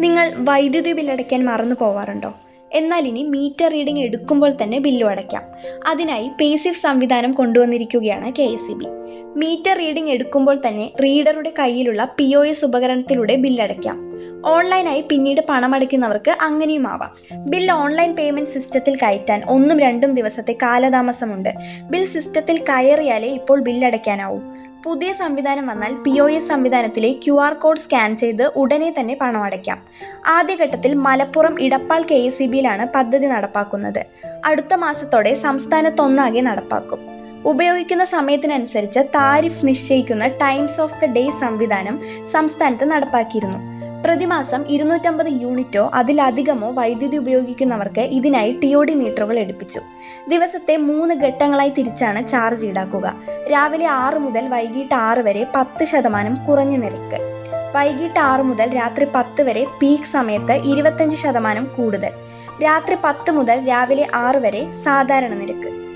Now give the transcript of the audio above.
നിങ്ങൾ വൈദ്യുതി ബില്ലടയ്ക്കാൻ മറന്നു പോവാറുണ്ടോ? എന്നാൽ ഇനി മീറ്റർ റീഡിംഗ് എടുക്കുമ്പോൾ തന്നെ ബില്ലും അടയ്ക്കാം. അതിനായി പേസിഫ് സംവിധാനം കൊണ്ടുവന്നിരിക്കുകയാണ് K S C B. Meter reading എടുക്കുമ്പോൾ തന്നെ റീഡറുടെ കയ്യിലുള്ള പി ഒ എസ് ഉപകരണത്തിലൂടെ ബില്ലടയ്ക്കാം ഓൺലൈനായി പിന്നീട് പണമടയ്ക്കുന്നവർക്ക് അങ്ങനെയും ആവാം. ബിൽ ഓൺലൈൻ പേയ്മെന്റ് സിസ്റ്റത്തിൽ കയറ്റാൻ ഒന്നും രണ്ടും ദിവസത്തെ കാലതാമസമുണ്ട്. ബിൽ സിസ്റ്റത്തിൽ കയറിയാലേ ഇപ്പോൾ ബില്ലടയ്ക്കാനാവൂ പുതിയ സംവിധാനം വന്നാൽ പി ഒ എസ് സംവിധാനത്തിലെ ക്യു ആർ കോഡ് സ്കാൻ ചെയ്ത് ഉടനെ തന്നെ പണം അടയ്ക്കാം. ആദ്യഘട്ടത്തിൽ Malappuram Edappal K S C ബിയിലാണ് പദ്ധതി നടപ്പാക്കുന്നത്. അടുത്ത മാസത്തോടെ സംസ്ഥാനത്തൊന്നാകെ നടപ്പാക്കും. ഉപയോഗിക്കുന്ന സമയത്തിനനുസരിച്ച് താരിഫ് നിശ്ചയിക്കുന്ന ടൈംസ് ഓഫ് ദ ഡേ സംവിധാനം സംസ്ഥാനത്ത് നടപ്പാക്കിയിരുന്നു. പ്രതിമാസം ഇരുന്നൂറ്റമ്പത് യൂണിറ്റോ അതിലധികമോ വൈദ്യുതി ഉപയോഗിക്കുന്നവർക്ക് ഇതിനായി ടി ഒ ഡി മീറ്ററുകൾ എടുപ്പിച്ചു. ദിവസത്തെ മൂന്ന് ഘട്ടങ്ങളായി തിരിച്ചാണ് ചാർജ് ഈടാക്കുക. രാവിലെ ആറ് മുതൽ വൈകിട്ട് ആറ് വരെ പത്ത് ശതമാനം കുറഞ്ഞ നിരക്ക്. വൈകിട്ട് ആറ് മുതൽ രാത്രി പത്ത് വരെ പീക്ക് സമയത്ത് ഇരുപത്തഞ്ച് ശതമാനം കൂടുതൽ. രാത്രി പത്ത് മുതൽ രാവിലെ ആറ് വരെ സാധാരണ നിരക്ക്.